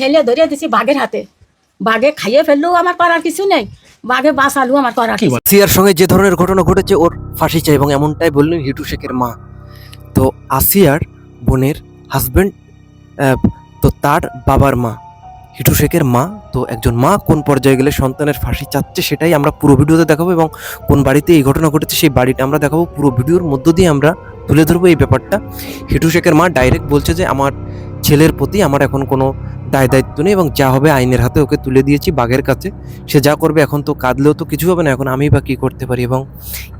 ছেলে ধরে দিছি বাঘের হাতে। বাঘে খাইয়ে ফেললেও আমার করার কিছু নেই। বাঘে বাঁচালেও আমার করার কি কিছু সঙ্গে যে ধরনের ঘটনা ঘটেছে ওর ফাঁসি চাই এবং এমনটাই বললেন হিটু শেখের মা। তো আসিয়ার বোনের হাজবেন্ড তো তার বাবার মা হিটু শেখের মা। তো একজন মা কোন পর্যায়ে গেলে সন্তানের ফাঁসি চাচ্ছে সেটাই আমরা পুরো ভিডিওতে দেখাবো এবং কোন বাড়িতে এই ঘটনা ঘটেছে সেই বাড়িটা আমরা দেখাবো। পুরো ভিডিওর মধ্য দিয়ে আমরা তুলে ধরবো এই ব্যাপারটা। হিটু শেখের মা ডাইরেক্ট বলছে যে আমার ছেলের প্রতি আমার এখন কোনো দায় দায়িত্ব নেই এবং যা হবে আইনের হাতে ওকে তুলে দিয়েছি বাঘের কাছে। সে যা করবে এখন তো কাঁদলেও তো কিছু হবে না, এখন আমি বা কী করতে পারি? এবং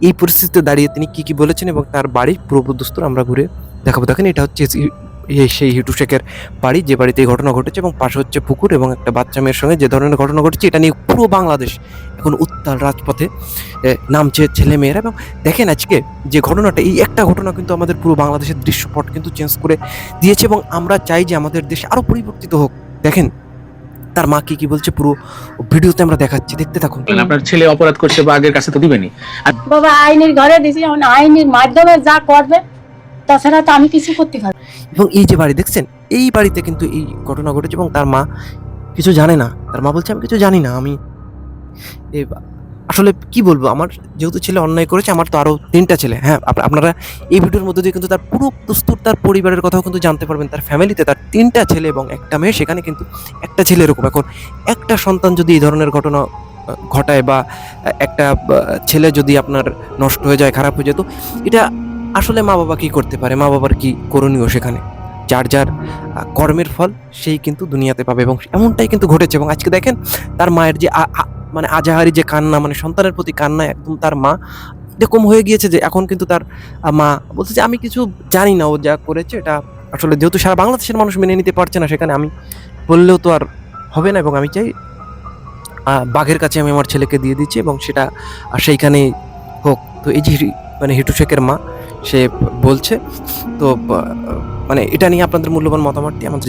এই পরিস্থিতিতে দাঁড়িয়ে তিনি কী কী বলেছেন এবং তার বাড়ির পূর্বদস্তুর আমরা ঘুরে দেখাবো। দেখেন, এটা হচ্ছে সেই হিটু শেখের বাড়ি যে বাড়িতে এই ঘটনা ঘটেছে এবং পাশে হচ্ছে পুকুর এবং একটা বাচ্চা মেয়ের সঙ্গে যে ধরনের ঘটনা ঘটেছে এটা নিয়ে পুরো বাংলাদেশ এখন উত্তাল রাজপথে নামছে ছেলে মেয়েরা এবং দেখেন আজকে যে ঘটনাটা এই একটা ঘটনা কিন্তু আমাদের পুরো বাংলাদেশের দৃশ্যপট কিন্তু চেঞ্জ করে দিয়েছে এবং আমরা চাই যে আমাদের দেশ আরও পরিবর্তিত হোক। দেখেন তার মা কি কি বলছে পুরো ভিডিওতে আমরা দেখাচ্ছি দেখতে থাকুন। মানে আপনার ছেলে অপরাধ করছে বা আগের কাছে তো দিবেনি। বাবা আইনের ঘরে দিছি এখন আইনের মাধ্যমে যা করবে তাছাড়া তো আমি কিছু করতে পারব এবং এই যে বাড়ি, দেখছেন? এই বাড়িতে কিন্তু এই ঘটনা ঘটেছে এবং তার মা কিছু জানে না। তার মা বলছে, আমি কিছু জানি না, আমি আসলে কি বলব? আমার যেহেতু ছেলে অন্যায় করেছে, আমার তো আরও তিনটা ছেলে। হ্যাঁ আপনারা এই ভিডিওর মধ্যে দিয়ে কিন্তু তার পুরো দস্তুর তার পরিবারের কথাও কিন্তু জানতে পারবেন। তার ফ্যামিলিতে তার তিনটা ছেলে এবং একটা মেয়ে, সেখানে কিন্তু একটা ছেলে এরকম। এখন একটা সন্তান যদি এই ধরনের ঘটনা ঘটায় বা একটা ছেলে যদি আপনার নষ্ট হয়ে যায়, খারাপ হয়ে যায়, তো এটা আসলে মা বাবা কি করতে পারে? মা বাবার কি করণীয় সেখানে? যার যার কর্মের ফল সেই কিন্তু দুনিয়াতে পাবে এবং এমনটাই কিন্তু ঘটেছে এবং আজকে দেখেন তার মায়ের যে মানে আজাহারি যে কান্না মানে সন্তানের প্রতি কান্না একদম তার মা এরকম হয়ে গিয়েছে যে এখন কিন্তু তার মা বলছে যে আমি কিছু জানি না ও যা করেছে এটা আসলে যেহেতু সারা বাংলাদেশের মানুষ মেনে নিতে পারছে না সেখানে আমি বললেও তো আর হবে না এবং আমি চাই বাঘের কাছে আমি আমার ছেলেকে দিয়ে দিচ্ছি এবং সেটা সেইখানেই হোক। তো এই যে মানে হিটু শেখের মা সে বলছে। তো মানে এটা নিয়ে আপনাদের মূল্যবান মতামতটি আমাদের